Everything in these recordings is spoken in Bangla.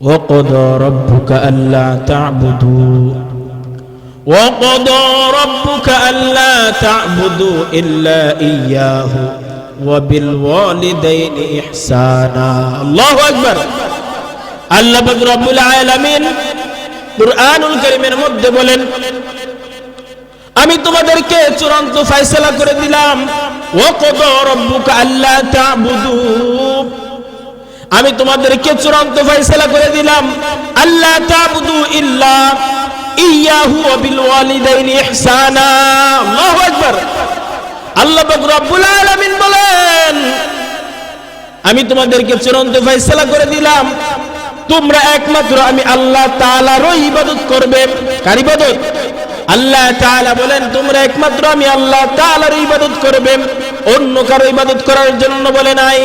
وقضى ربك ألا تعبدوا وقضى ربك ألا تعبدوا إلا إياه وبالوالدين إحسانا الله أكبر আল্লাহ পাক রব্বুল আলামিন কুরআনুল কারীমের মধ্যে বলেন আমি তোমাদেরকে চূড়ান্ত ফয়সালা করে দিলাম ও কদ রব্বুকা আল্লাহ তা'বুদু আমি তোমাদেরকে চূড়ান্ত ফয়সালা করে দিলাম। আল্লাহ তা'বুদু ইল্লা ইয়াহু বিল ওয়ালিদাইনি ইহসানা। আল্লাহু আকবার। আল্লাহ পাক রব্বুল আলামিন বলেন, আমি তোমাদেরকে চূড়ান্ত ফয়সালা করে দিলাম। তোমরা একমাত্র আমি আল্লাহ তাআলারও ইবাদত করবে। কার ইবাদত? আল্লাহ তাআলা বলেন, তোমরা একমাত্র আমি আল্লাহ তাআলার ইবাদত করবে। অন্য কারও ইবাদত করার জন্য বলে নাই।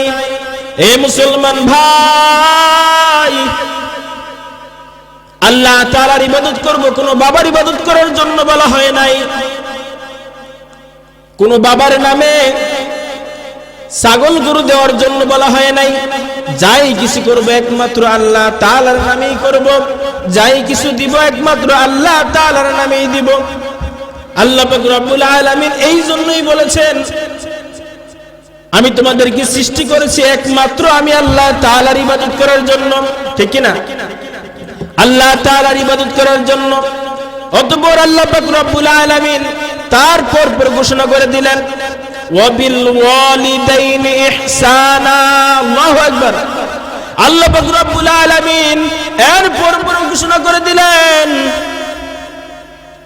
এ মুসলমান ভাই, আল্লাহ তাআলার ইবাদত করব, কোন বাবার ইবাদত করার জন্য বলা হয় নাই। কোন বাবার নামে ছাগল গরু দেওয়ার জন্য বলা হয় নাই। যাই কিছু করব একমাত্র আল্লাহ তালার নামেই করব। যাই কিছু দিব একমাত্র আল্লাহ তালার নামেই দিব। আল্লাহ রব্বুল আলামিন এই জন্যই বলেছেন আমি তোমাদেরকে সৃষ্টি করেছি একমাত্র আমি আল্লাহ তালার ইবাদত করার জন্য। ঠিক না আল্লাহ তালার ইবাদত করার জন্য। অতঃপর আল্লাহ তারপর ঘোষণা করে দিলেন আল্লাহু আলামিন ঘোষণা করে দিলেন,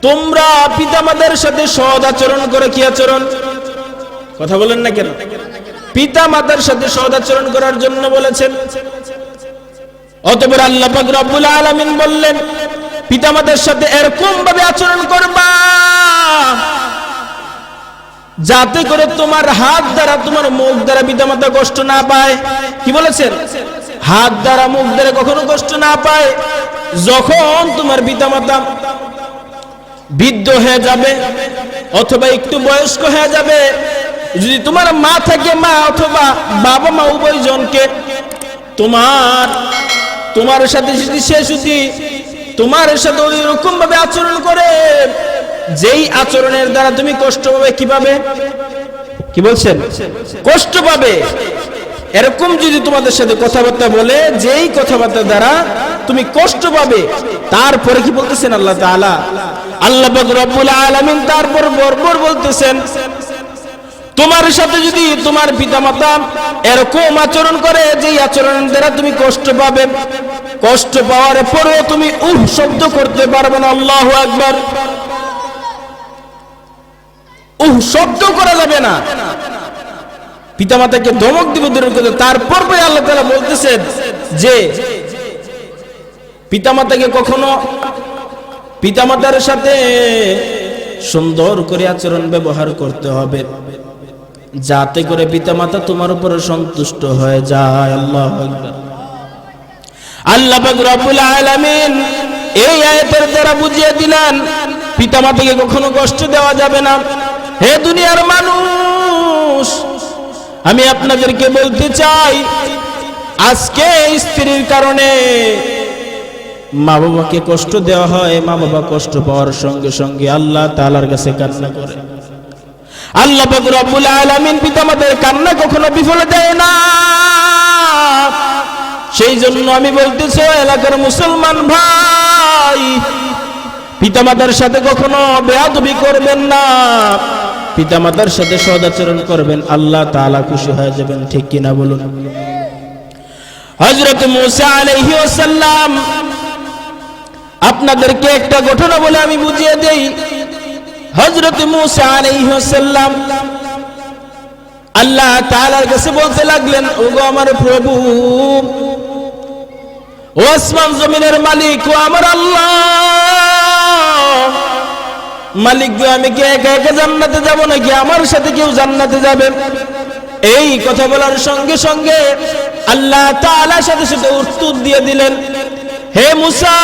তোমরা পিতামাতার সাথে সৎ আচরণ করে কি আচরণ? কথা বলেন না কেন? পিতা মাতার সাথে সৎ আচরণ করার জন্য বলেছেন। অতপর আল্লাহ পাক রব্বুল আলামিন বললেন পিতামাতার সাথে এরকম ভাবে আচরণ করবা, যাতে করে তোমার হাত দ্বারা তোমার মুখ দ্বারা পিতামাতা কষ্ট না পায়। কি বলেছেন? হাত দ্বারা মুখ দ্বারা কখনো কষ্ট না পায়। যখন তোমার পিতামাতা বৃদ্ধ হয়ে যাবে, অথবা একটু বয়স্ক হয়ে যাবে যদি তোমার মা থাকে মা অথবা বাবা মা উভয়জনকে, তোমার তোমার সাথে যদি সে যদি তোমার সাথে ওই রকম ভাবে আচরণ করে, যেই আচরণের দ্বারা তুমি কষ্ট পাবে কীভাবে? কি বলছেন? কষ্ট পাবে। এরকম যদি তোমাদের সাথে কথাবার্তা বলে, যেই কথাবার্তা দ্বারা তুমি কষ্ট পাবে, তারপরে কি বলতেছেন আল্লাহ তাআলা? আল্লাহ রব্বুল আলামিন তারপর বরবর বলতেছেন তোমার সাথে যদি তোমার পিতামাতা এরকম আচরণ করে যে আচরণ দ্বারা তুমি কষ্ট পাবে, কষ্ট পাওয়ার পরেও তুমি উহ শব্দ করতে পারবে না, আল্লাহ একবার উহ শব্দ করা যাবে না। পিতামাতাকে ধমক দিব দূরের কথা। তারপর আল্লাহ তাআলা বলতেছেন যে, পিতামাতাকে কখনো পিতামাতার সাথে সুন্দর করে আচরণ ব্যবহার করতে হবে। যাতে করে পিতামাতা তোমার উপরে সন্তুষ্ট হয়ে যায়। আল্লাহ আল্লাহ রব্বুল আলামিন এই আয়াতের দ্বারা বুঝিয়ে দিলেন, পিতামাতাকে কখনো কষ্ট দেওয়া যাবে না। হে দুনিয়ার মানুষ, আমি আপনাদেরকে বলতে চাই, আজকে স্ত্রীর কারণে মা বাবাকে কষ্ট দেওয়া হয় মা বাবা কষ্ট পাওয়ার সঙ্গে সঙ্গে আল্লাহ তাআলার কাছে কান্না করে। আল্লাহ রব্বুল আলামিন পিতামাতার কান্না কখনো বিফলে দেয় না। সেই জন্য আমি বলতেছি এলাকার মুসলমান ভাই, পিতামাতার সাথে কখনো বেয়াদবি করবেন না। পিতামাতার সাথে সদাচরণ করবেন, আল্লাহ তাআলা খুশি হয়ে যাবেন, ঠিক কিনা বলুন? হযরত মুসা আলাইহি ওয়াসাল্লাম, আপনাদেরকে একটা ঘটনা বলে আমি বুঝিয়ে দেই। হযরত মুসা আল্লাহ তাআলার কাছে বলতে লাগলেন, ওগো আমার প্রভু, ও আসমান জমিনের মালিক, ও আমার আল্লাহ। মালিক গো, আমি কি একা একা জান্নাতে যাব নাকি? আমার সাথে কেউ জান্নাতে যাবে? এই কথা বলার সঙ্গে সঙ্গে আল্লাহ তাআলা সাথে সাথে উত্তর দিয়ে দিলেন, হে মুসা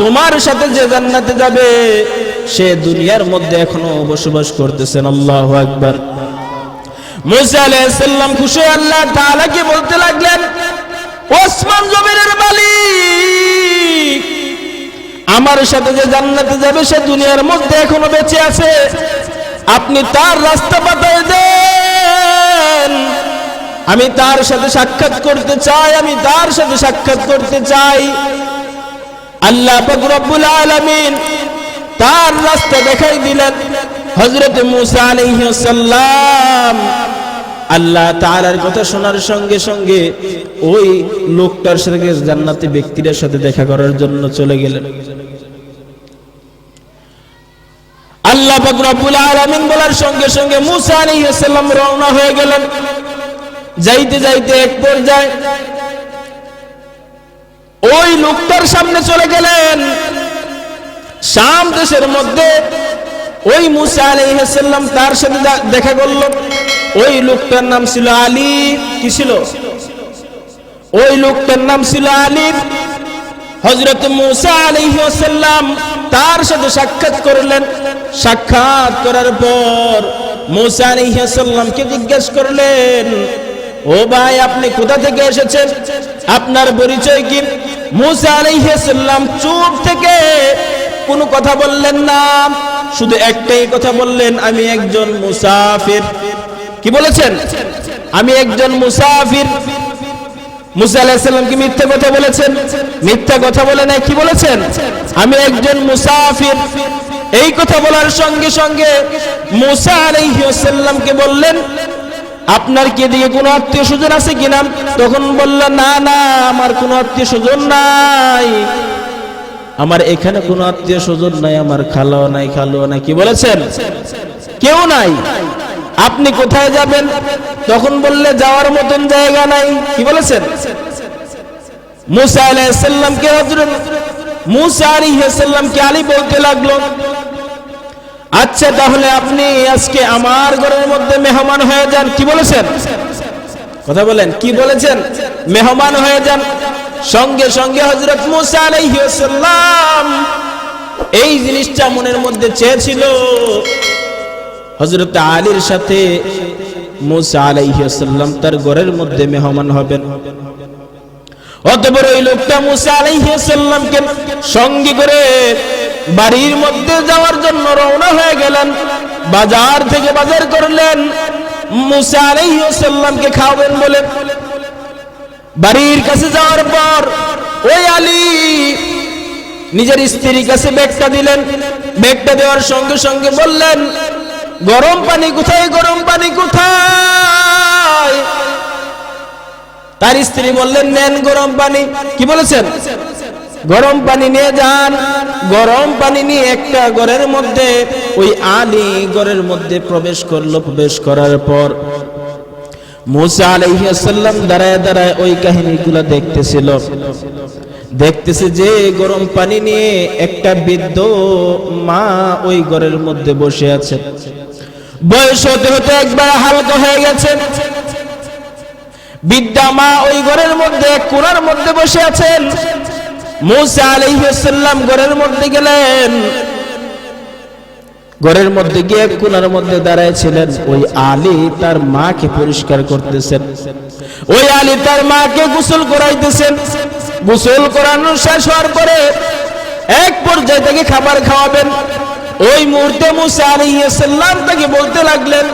তোমার সাথে যে জান্নাতে যাবে, সে দুনিয়ার মধ্যে এখনও বসবাস করতেছেন, আল্লাহ আকবার। মুসা আলাইহিস সালাম খুশি আল্লাহ তাআলাকে বলতে লাগলেন, ওসমান জমিনের মালিক, আমার সাথে যে জান্নাতে যাবে, সে দুনিয়ার মধ্যে এখনও বেঁচে আছে। আপনি তার রাস্তা বাতায় দেন। আমি তার সাথে সাক্ষাৎ করতে চাই, আমি তার সাথে সাক্ষাৎ করতে চাই। আল্লাহ রব্বুল আলামিন তার রাস্তা দেখাই দিলেন। হযরত মুসা আলাইহিস সালাম আল্লাহ তাআলার কথা শোনার সঙ্গে সঙ্গে ওই লোকটার সাথে জান্নাতি ব্যক্তির সাথে দেখা করার জন্য চলে গেলেন। আল্লাহ রব্বুল আলামিন বলার সঙ্গে সঙ্গে মুসা আলাইহিস সালাম রওনা হয়ে গেলেন। যাইতে যাইতে এক পর্যায়ে ওই লোকটার সামনে চলে গেলেন। শাম দেশের মধ্যে ওই মুসা আলাইহিসসালাম তার সাথে দেখা করল। ওই লোকটার নাম ছিল আলী। কি ছিল? ওই লোকটার নাম ছিল আলী। হজরত মুসা আলাইহিসসালাম তার সাথে সাক্ষাৎ করলেন। সাক্ষাৎ করার পর মুসা আলাইহিসসালামকে জিজ্ঞেস করলেন, ও ভাই, আপনি কোথা থেকে এসেছেন? আপনার পরিচয় কি? মুসা আলাইহিসসালাম চুপ থেকে কোনো কথা বললেন না। শুধু একটাই কথা বললেন, আমি একজন মুসাফির। কি বলেছেন? আমি একজন মুসাফির। মুসা আলাইহিসসালাম কি মিথ্যা কথা বলেছেন? মিথ্যা কথা বলে নাই, কি বলেছেন? আমি একজন মুসাফির। এই কথা বলার সঙ্গে সঙ্গে মুসা আলাইহিসসালামকে বললেন আপনার কে এদিকে কোনো আত্মীয় স্বজন আছে কিনা? তখন বলল, না না, আমার কোনো আত্মীয় স্বজন নাই। আমার এখানে কোনো আত্মীয় স্বজন নাই, আমার খালাও নাই, খালুও নাই। কি বলেছেন? কেউ নাই। আপনি কোথায় যাবেন? তখন বললে, যাওয়ার মতন জায়গা নাই। কি বলেছেন? মুসা আলাইহিসসালামকে হযরত মুসা আলাইহিসসালামকে আলী বলতে লাগল। আচ্ছা তাহলে আপনি আজকে আমার ঘরের মধ্যে মেহমান হয়ে যান। কি বলেছেন? কথা বলেন, কি বলেছেন? মেহমান হয়ে যান। সঙ্গে সঙ্গে হজরত মুসা এই জিনিসটা মনের মধ্যে চেয়েছিল। হজরত আলীর সাথে মুসা আলাইহিসসালাম তার ঘরের মধ্যে মেহমান হবেন। অতপর ওই লোকটা মুসা আলাইহিসসালামকে সঙ্গী করে বাড়ির মধ্যে যাওয়ার জন্য রওনা হয়ে গেলেন। বাজার থেকে বাজার করলেন। মুসা খাওয়াবেন বলে। বাড়ির কাছে যাওয়ার পর ওই আলী নিজের স্ত্রীর কাছে ব্যাগটা দিলেন। ব্যাগটা দেওয়ার সঙ্গে সঙ্গে বললেন, গরম পানি কোথায়, গরম পানি কোথায়? তার স্ত্রী বললেন, নেন গরম পানি। কি বলেছেন? গরম পানি নিয়ে যান। গরম পানি নিয়ে একটা ঘরের মধ্যে, ওই আলী ঘরের মধ্যে প্রবেশ করল, প্রবেশ করার পর মুসা আলাইহিসসালাম দাঁড়ায় দাঁড়ায় ওই কাহিনীগুলো দেখতেছিল। দেখতেছে যে গরম পানি নিয়ে একটা বৃদ্ধ মা ওই ঘরের মধ্যে বসে আছে। বয়স হতে হতে একবার হালকা হয়ে গেছে। বিদ্যা মা ওই ঘরের মধ্যে কোণার মধ্যে বসে আছেন। মুসা আলাইহিসসালাম ঘরের মধ্যে গেলেন। ঘরের মধ্যে গিয়ে এক মধ্যে দাঁড়ায় ছিলেন ওই আলী তার মাকে পরিষ্কার করতেছেন। ওই আলী তার মাকে গোসল করাইতেছেন। গোসল করানো শেষ হওয়ার পরে এক পর্যায়ে তাকে খাবার খাওয়াবেন। ওই মুহূর্তে মুসা আলাইহিসসালাম তাকে বলতে লাগলেন,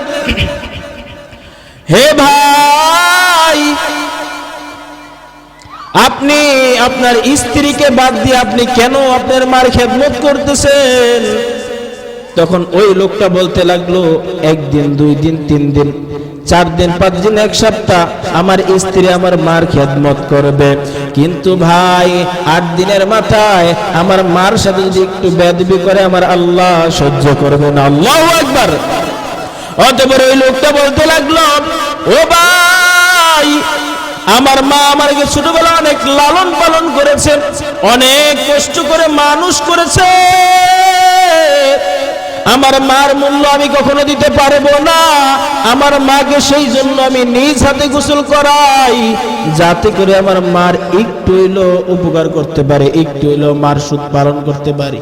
হে ভাই আপনি আপনার স্ত্রীকে বাদ দিয়ে আপনি কেন আপনার মার খেদমত করতেছেন? তখন ওই লোকটা বলতে লাগল, একদিন, দুই দিন, তিন দিন, চার দিন, পাঁচ দিন, এক সপ্তাহ আমার স্ত্রী আমার মার খেদমত করবে। কিন্তু ভাই, আট দিনের মাথায় আমার মার সাথে যদি একটু বেদবি করে আমার আল্লাহ সহ্য করবে না। আল্লাহ একবার অতপর ওই লোকটা বলতে লাগল, ও ভাই আমার মা আমাকে ছোটবেলা অনেক লালন পালন করেছে অনেক কষ্ট করে মানুষ করেছে। আমার মার মূল্য আমি কখনো দিতে পারব না। আমার মাকে সেই জন্য আমি নিজ হাতে গোসল করাই, যাতে করে আমার মার একটু হইল উপকার করতে পারে, একটু হইল মার সুদ পালন করতে পারি।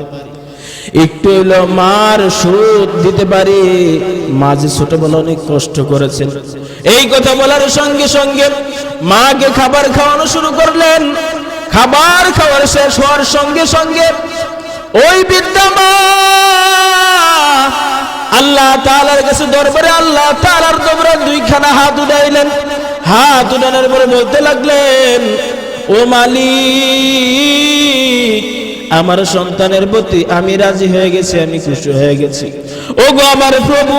একটু হইল মার সুদ দিতে পারি। মা যে ছোটবেলা অনেক কষ্ট করেছেন। এই কথা বলার সঙ্গে সঙ্গে মাকে খাবার খাওয়ানো শুরু করলেন। খাবার খাওয়ার শেষ হওয়ার সঙ্গে সঙ্গে ওই বিদ্যা মা আল্লাহ তাআলার কাছে দরবারে আল্লাহ তাআলার দরবারে দুইখানা হাত উঠাইলেন। হাত উঠানোর পরে বলতে লাগলেন, ও মালিক আমার সন্তানের প্রতি আমি রাজি হয়ে গেছি, আমি খুশি হয়ে গেছি। ও গো আমার প্রভু,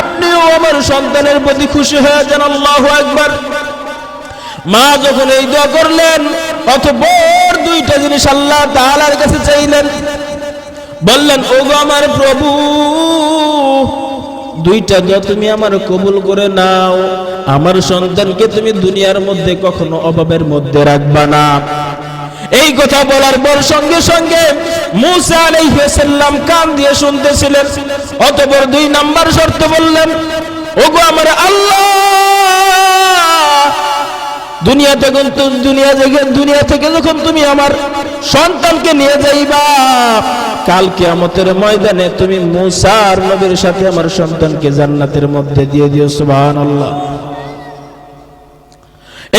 আপনিও আমার সন্তানের প্রতি খুশি হয়ে যান, আল্লাহ একবার মা যখন এই দোয়া করলেন, অতপর দুইটা জিনিস আল্লাহ তাআলার কাছে চাইলেন। বললেন ও গো আমার প্রভু, দুইটা দোয়া তুমি আমার কবুল করে নাও। আমার সন্তানকে তুমি দুনিয়ার মধ্যে কখনো অভাবের মধ্যে রাখবা না। এই কথা বলার পর সঙ্গে সঙ্গে মুসা আলাইহিস সালাম কান দিয়ে শুনতেছিলেন। অতঃপর দুই নাম্বার শর্ত বললেন, ওগো আমার আল্লাহ দুনিয়া থেকে দুনিয়া থেকে দুনিয়া থেকে যখন তুমি আমার সন্তানকে নিয়ে যাইবা, কাল কিয়ামতের ময়দানে তুমি মুসা আর নবীর সাথে আমার সন্তানকে জান্নাতের মধ্যে দিয়ে দিও, সুবহানাল্লাহ।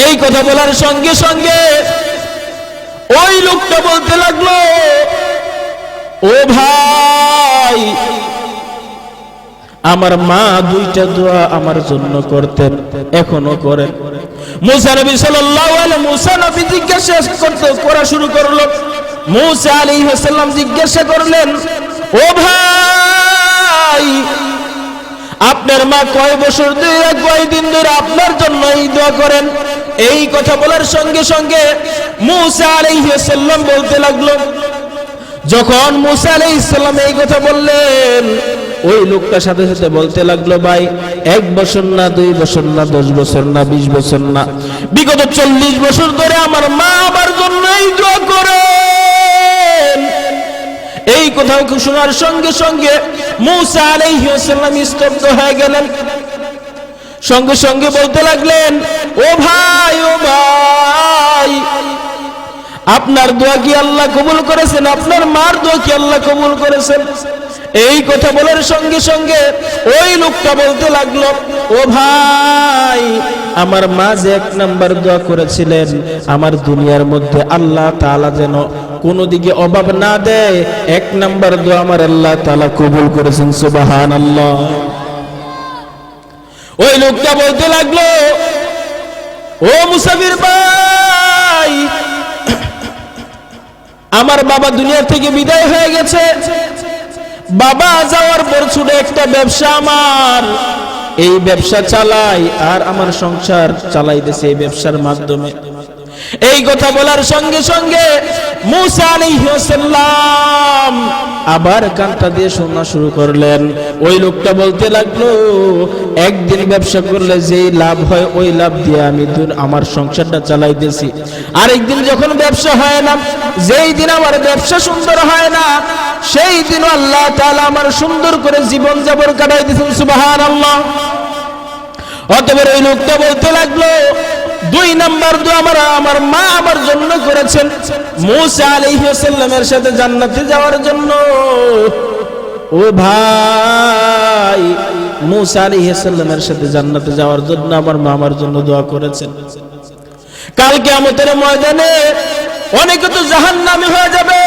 এই কথা বলার সঙ্গে সঙ্গে ওই লোকটা বলতে লাগল, ও ভাই, আমার মা দুইটা দোয়া আমার জন্য করতেন, এখনও করেন। জিজ্ঞাসা করা শুরু করল। মুসা আলাইহিস জিজ্ঞাসা করলেন, ও ভাই, আপনার মা কয় বছর ধরে কয় দিন ধরে আপনার জন্য এই দোয়া করেন? এই কথা বলার সঙ্গে সঙ্গে মুসা আলাইহিস সালাম বলতে লাগল, যখন মুসা আলাইহিস সালাম এই কথা বললেন, ওই লোকটার সাথে সাথে বলতে লাগল, ভাই, এক বছর না, দুই বছর না, দশ বছর না, বিশ বছর না, বিগত চল্লিশ বছর ধরে আমার মা আমার জন্য এই দোয়া করেন। এই কথা শোনার সঙ্গে সঙ্গে মুসা আলাইহিস সালাম স্তব্ধ হয়ে গেলেন। সঙ্গে সঙ্গে বলতে লাগলেন, ও ভাই ও ভাই, আপনার দোয়া কি আল্লাহ কবুল করেছেন? আপনার মার দোয়া কি আল্লাহ কবুল করেছেন? এই কথা বলার সঙ্গে সঙ্গে ওই লোকটা বলতে লাগল, ও ভাই, আমার মা যে এক নাম্বার দোয়া করেছিলেন, আমার দুনিয়ার মধ্যে আল্লাহ তাআলা যেন কোনো দিকে অভাব না দেয়, এক নাম্বার দোয়া আমার আল্লাহ তাআলা কবুল করেছেন, সুবহানাল্লাহ। ওই লোকটা বলতে লাগল, ও মুসাফির ভাই, আমার বাবা দুনিয়া থেকে বিদায় হয়ে গেছে। বাবা যাওয়ার পর ছুটে একটা ব্যবসা আমার। এই ব্যবসা চালাই আর আমার সংসার চালাইতেছে এই ব্যবসার মাধ্যমে। এই কথা বলার সঙ্গে সঙ্গে আবার কানটা দিয়ে শোনা শুরু করলেন। ওই লোকটা বলতে লাগল, একদিন ব্যবসা করলে যেই লাভ হয়, ওই লাভ দিয়ে আমি আমার সংসারটা চালাইতেছি। আরেকদিন যখন ব্যবসা হয় না, যেই দিন আমার ব্যবসা সুন্দর হয় না, সেই দিন আল্লাহ তাআলা আমার সুন্দর করে জীবন যাপন কাটাই দিয়েছেন সুবহানাল্লাহ। অতবার ওই লোকটা বলতে লাগল দুই নাম্বার দোয়া আমার আমার মা আমার জন্য করেছেন। মুসা আলাইহিস সালামের সাথে জান্নাতে যাওয়ার জন্য। ও ভাই, মুসা আলাইহিস সালামের সাথে জান্নাতে যাওয়ার জন্য আমার মা আমার জন্য দোয়া করেছেন। কালকে আমাদের ময়দানে অনেকে তো জাহান্নামী হয়ে যাবে,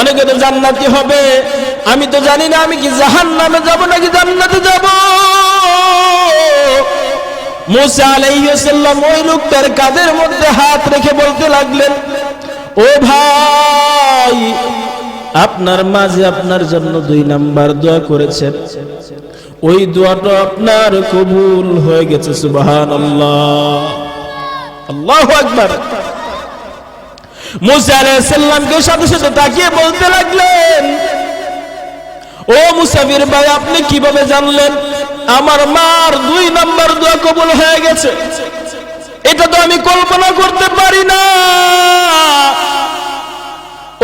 অনেকে তো জান্নাতি হবে। আমি তো জানি না আমি কি জাহান্নামে যাব নাকি জান্নাতে যাব। মুসা কাঁধের মধ্যে হাত রেখে বলতে লাগলেন, ও ভাই, আপনার মাঝে আপনার জন্য দুই নাম্বার দোয়া করেছেন। ওই দোয়াটা আপনার কবুল হয়ে গেছে, সুবহানাল্লাহ। আল্লাহ মুসা সালামকে সাথে সাথে তাকিয়ে বলতে লাগলেন, ও ভাই, আপনি কীভাবে জানলেন আমার মার দুই নাম্বার দোয়া কবুল হয়ে গেছে। এটা তো আমি কল্পনা করতে পারি না।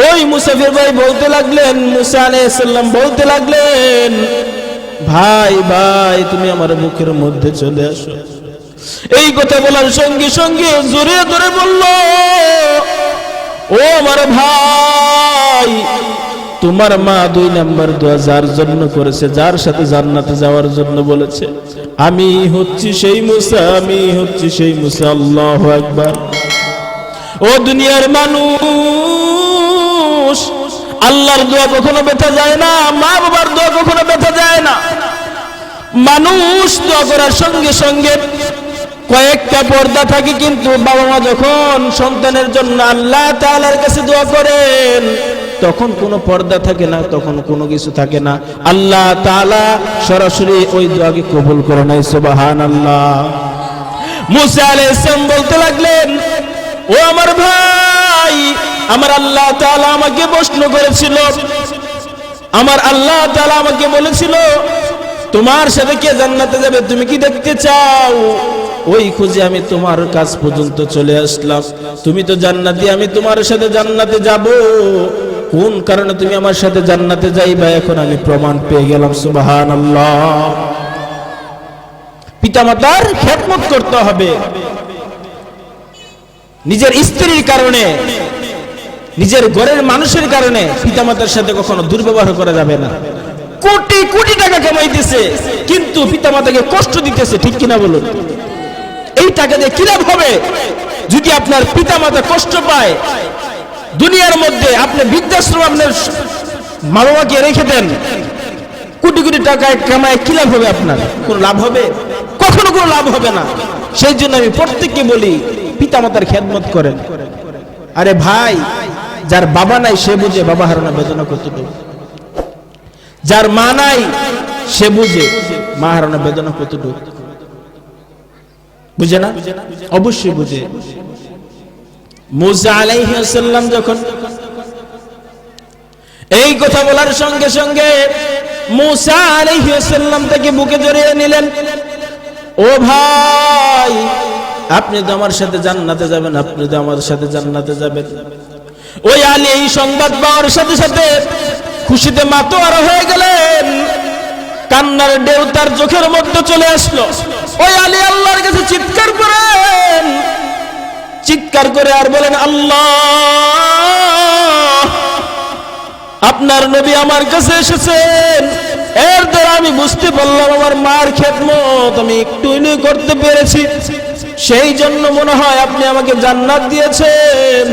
ওই মুসাফির ভাই বলতে লাগলেন, মুসা আলাইহিসসালাম বলতে লাগলেন, ভাই ভাই, তুমি আমার মুখের মধ্যে চলে আসো। এই কথা বলার সঙ্গে সঙ্গে জোরে জোরে বলল, ও আমার ভাই তোমার মা দুই নাম্বার দোয়া যার জন্য করেছে, যার সাথে জান্নাতে যাওয়ার জন্য বলেছে। আমি হচ্ছি সেই মুসা, আমি হচ্ছি সেই মুসা, আল্লাহ একবার ও দুনিয়ার মানুষ, আল্লাহর দোয়া কখনো ব্যথা যায় না মা বাবার দোয়া কখনো ব্যথা যায় না। মানুষ দোয়া করার সঙ্গে সঙ্গে কয়েকটা পর্দা থাকে, কিন্তু বাবা মা যখন সন্তানের জন্য আল্লাহ তাআলার কাছে দোয়া করেন তখন কোনো পর্দা থাকে না, তখন কোনো কিছু থাকে না। আল্লাহ তালা সরাসরি ওই দোয়াকে কবুল করে নেয়, সুবহানাল্লাহ। মুসা আলাইহিস সালাম বলতে লাগলেন, ও আমার ভাই, আমার আল্লাহ তালা আমাকে প্রশ্ন করেছিল। আমার আল্লাহ তাআলা আমাকে বলেছিল, তোমার সাথে কে জান্নাতে যাবে, তুমি কি দেখতে চাও? ওই খুঁজে আমি তোমার কাছ পর্যন্ত চলে আসলাম। তুমি তো জান্নাতি, আমি তোমার সাথে জান্নাতে যাব। কোন কারণে তুমি আমার সাথে জান্নাতে যাইবা? এখন আমি প্রমাণ পেয়ে গেলাম, সুবহানাল্লাহ। পিতামাতার খেদমত করতে হবে। নিজের স্ত্রীর কারণে, নিজের ঘরের মানুষের কারণে পিতামাতার সাথে কখনো দুর্ব্যবহার করা যাবে না। কোটি কোটি টাকা কামাইতেছে, কিন্তু পিতামাতাকে কষ্ট দিতেছে, ঠিক কিনা বলুন? এই টাকা দিয়ে কি লাভ হবে? যদি আপনার পিতামাতা কষ্ট পায় দুনিয়ার মধ্যে আপনি বৃদ্ধাশ্রম আপনার মা বাবাকে রেখে দেন কোটি কোটি টাকা কামায় কি লাভ হবে আপনার? কোনো লাভ হবে? কখনো কোনো লাভ হবে না। সেই জন্য আমি প্রত্যেককে বলি পিতামাতার খেদমত করেন। আরে ভাই যার বাবা নাই সে বুঝে বাবা হারানো বেদনা কতটুকু। যার মা নাই সে বুঝে মা হারানো বেদনা কতটুকু। বুঝে না? অবশ্যই বুঝে। মুসা আলাইহিস সালাম যখন এই কথা বলার সঙ্গে সঙ্গে মুসা আলাইহিস সালাম তাকে বুকে জড়িয়ে নিলেন। ও ভাই, আপনি তো আমার সাথে জান্নাতে যাবেন, আপনি তো আমার সাথে জান্নাতে যাবেন। ওই আলী এই সংবাদ পাওয়ার সাথে সাথে খুশিতে মাতোয়ারা হয়ে গেলেন। কান্নার ঢেউ তার চোখের মধ্যে চলে আসলো। ওই আলী আল্লাহর কাছে চিৎকার করেন। চিৎকার করে আর বলেন, আল্লাহ, আপনার নবী আমার কাছে এসেছেন এর দ্বারা আমি বুঝতে পারলাম, আমার মার খেদমত আমি একটু করতে পেরেছি। সেই জন্য মনে হয় আপনি আমাকে জান্নাত দিয়েছেন।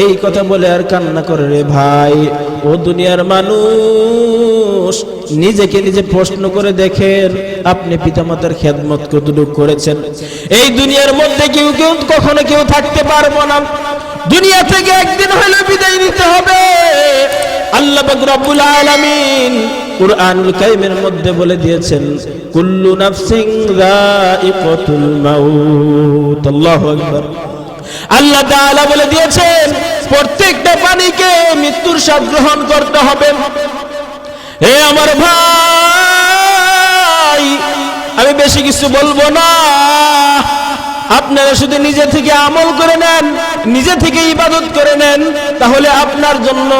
এই কথা বলে আর কান্না করে রে ভাই। ও দুনিয়ার মানুষ, নিজেকে নিজে প্রশ্ন করে দেখেন, আপনি পিতামাতার খেদমত কতটুকু করেছেন? এই দুনিয়ার মধ্যে কেউ কেউ, কখনো কেউ থাকতে পারব না। দুনিয়া থেকে একদিন হলে বিদায় নিতে হবে। আল্লাহ রব্বুল আলামিন কুরআনুল কারীমের মধ্যে বলে দিয়েছেন, কুল্লু নাফসিন যায়িকাতুল মাউত। আল্লাহু আকবার। আল্লাহ তাআলা বলে দিয়েছেন প্রত্যেকটা প্রাণীকে মৃত্যুর স্বাদ গ্রহণ করতে হবে। হে আমার ভাই, আমি বেশি কিছু বলব না। আপনারা শুধু নিজে থেকে আমল করে নেন, নিজে থেকে ইবাদত করে নেন, তাহলে আপনার জন্য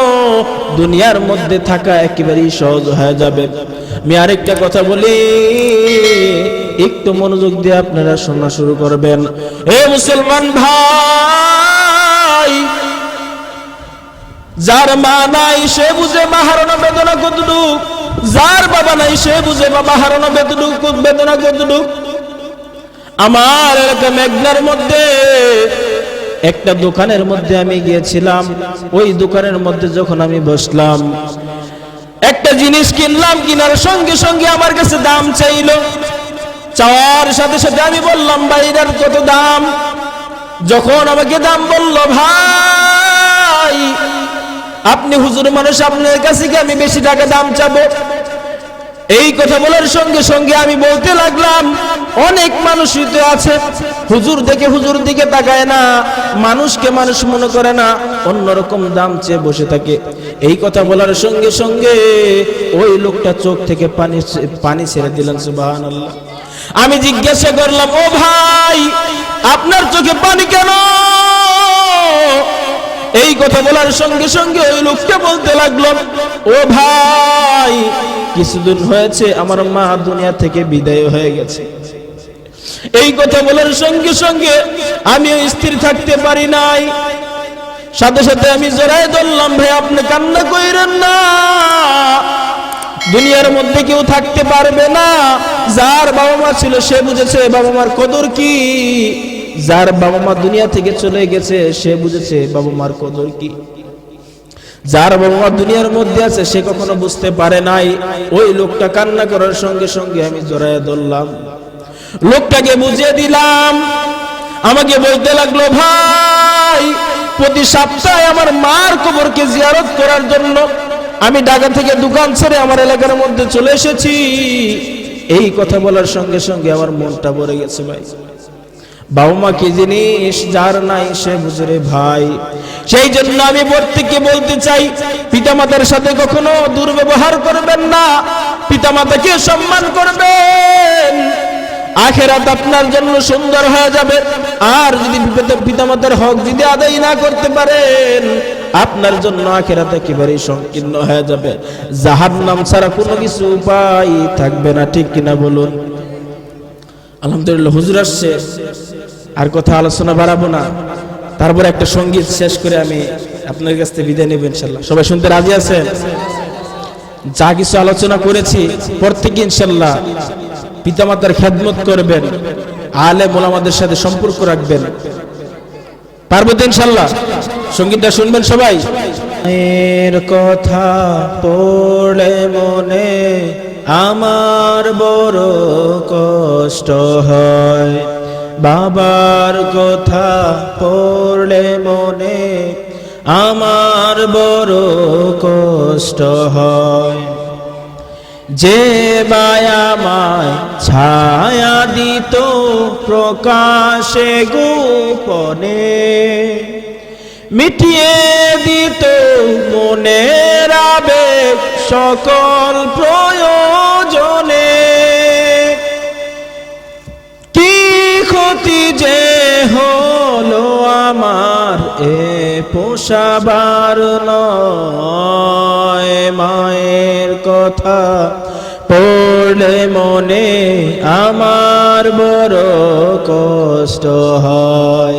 দুনিয়ার মধ্যে থাকা একেবারেই সহজ হয়ে যাবে। আমি আরেকটা কথা বলি, একটু মনোযোগ দিয়ে আপনারা শোনা শুরু করবেন। হে মুসলমান ভাই যার মা নাই, সে বুঝে মা হারানো বেদনা কতটুকু। যার বাবা নাই, সে বুঝে বাবা হারানো বেদনা বেদনা কতটুকু। আমার এলাকা মেঘনার মধ্যে, একটা দোকানের মধ্যে আমি গিয়েছিলাম। ওই দোকানের মধ্যে যখন আমি বসলাম, একটা জিনিস কিনলাম, কিনার সঙ্গে সঙ্গে আমার কাছে দাম চাইলো। চাওয়ার সাথে সাথে আমি বললাম, বাইরের কত দাম? যখন আমাকে দাম বলল, ভাই আপনি হুজুর মানুষ, আপনার কাছে কি আমি বেশি টাকা দাম চাবো? এই কথা বলার সঙ্গে সঙ্গে আমি বলতে লাগলাম, অনেক মানুষই তো আছে, হুজুর দেখে হুজুর দিকে তাকায় না, মানুষকে মানুষ মনে করে না, অন্যরকম দাম চেয়ে বসে থাকে। এই কথা বলার সঙ্গে সঙ্গে ওই লোকটা চোখ থেকে পানি পানি ছেড়ে দিলেন, সুবহানাল্লাহ। আমি জিজ্ঞাসা করলাম, ও ভাই, আপনার চোখে পানি কেন? এই কথা বলার সঙ্গে সঙ্গে ওই লোকটা বলতে লাগল, ও ভাই, কিছুদিন হয়েছে আমার মা দুনিয়া থেকে বিদায় হয়ে গেছে। এই কথা বলার সঙ্গে সঙ্গে আমি স্থির থাকতে পারি নাই। সাথে সাথে আমি জড়াই ধরলাম, ভাই, আপনি কান্না কইরেন না। দুনিয়ার মধ্যে কেউ থাকতে পারবে না। যার বাবা মা ছিল সে বুঝেছে, বাবা মার কদর কি? যার বাবা মা দুনিয়া থেকে চলে গেছে, সে বুঝেছে বাবা মার কদর কি। যার বাবা মা দুনিয়ার মধ্যে আছে, সে কখনো বুঝতে পারে নাই, ওই লোকটা কান্না করার সঙ্গে সঙ্গে আমি জড়ায় ধরলাম। লোকটাকে বুঝিয়ে দিলাম, আমাকে বলতে লাগল, ভাই, প্রতি সপ্তাহে আমার মার কবরকে জিয়ারত করার জন্য আমি ঢাকা থেকে দোকান ছেড়ে আমার এলাকার মধ্যে চলে এসেছি। এই কথা বলার সঙ্গে সঙ্গে আমার মনটা ভরে গেছে, ভাই। বাবা মা কি জিনিস যার নাই সে বুঝরে ভাই। সেই জন্য আমি প্রত্যেককে বলতে চাই, পিতামাতার সাথে কখনো দুর্ব্যবহার করবেন না, পিতামাতাকে সম্মান করবেন। আখেরাত আপনার জন্য সুন্দর হয়ে যাবে। আর যদি পিতা- পিতামাতার হক যদি আদায় না করতে পারেন, আপনার জন্য আখেরাত একেবারেই সংকীর্ণ হয়ে যাবে। জাহার নাম ছাড়া কোনো কিছু উপায় থাকবে না, ঠিক কিনা বলুন? আলহামদুলিল্লাহ, হুজুর আসছে। আর কথা আলোচনা বাড়াবো না। তারপর একটা সংগীত শেষ করে আমি আপনার কাছ থেকে বিদায় নেব ইনশাল্লাহ। সবাই শুনতে রাজি আছেন? যা কিছু আলোচনা করেছি, প্রত্যেকে ইনশাল্লাহ পিতামাতার খেদমত করবেন, আলে মোলামাদের সাথে সম্পর্ক রাখবেন। পারব তো ইনশাল্লাহ, সঙ্গীতটা শুনবেন সবাই। এর কথা পড়লে মনে আমার বড় কষ্ট হয়। বাবার কথা পড়লে মনে আমার বড় কষ্ট হয়। যে বায়ামায় ছায়া দিত প্রকাশে গোপনে, মিটিয়ে দিত মনের আবেগ সকল প্রয়োজনে এ পোষাবার নয় মায়ের কথা পড়লে মনে আমার বড় কষ্ট হয়।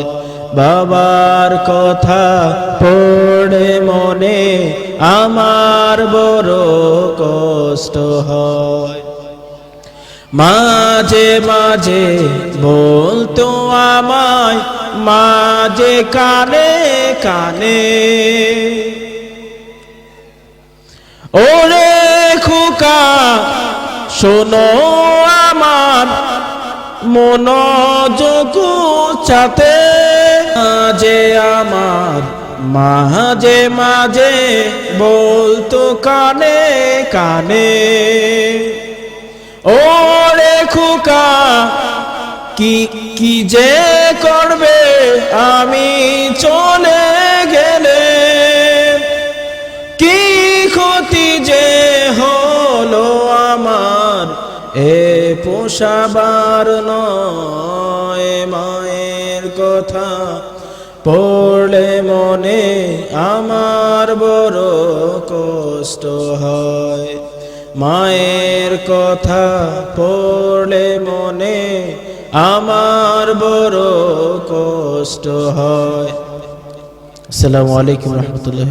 বাবার কথা পড়ে মনে আমার বড় কষ্ট হয়। মাঝে মাঝে বলতো আমায়, মাঝে কানে কানে। ওরে খুকা, শোনো আমার মনোযোগু চাতে মাঝে আমার, মাঝে মাঝে বলতো কানে কানে। ওরে খুকা, কি কি যে করবে আমি চলে গেলে? কি ক্ষতি যে হলো আমার? এ পোষাবার নয় মায়ের কথা। পড়লে মনে আমার বড় কষ্ট হয়। মায়ের কথা পড়লে মনে আমার বড় কষ্ট হয়। আসসালামু আলাইকুম রহমতুল্লাহ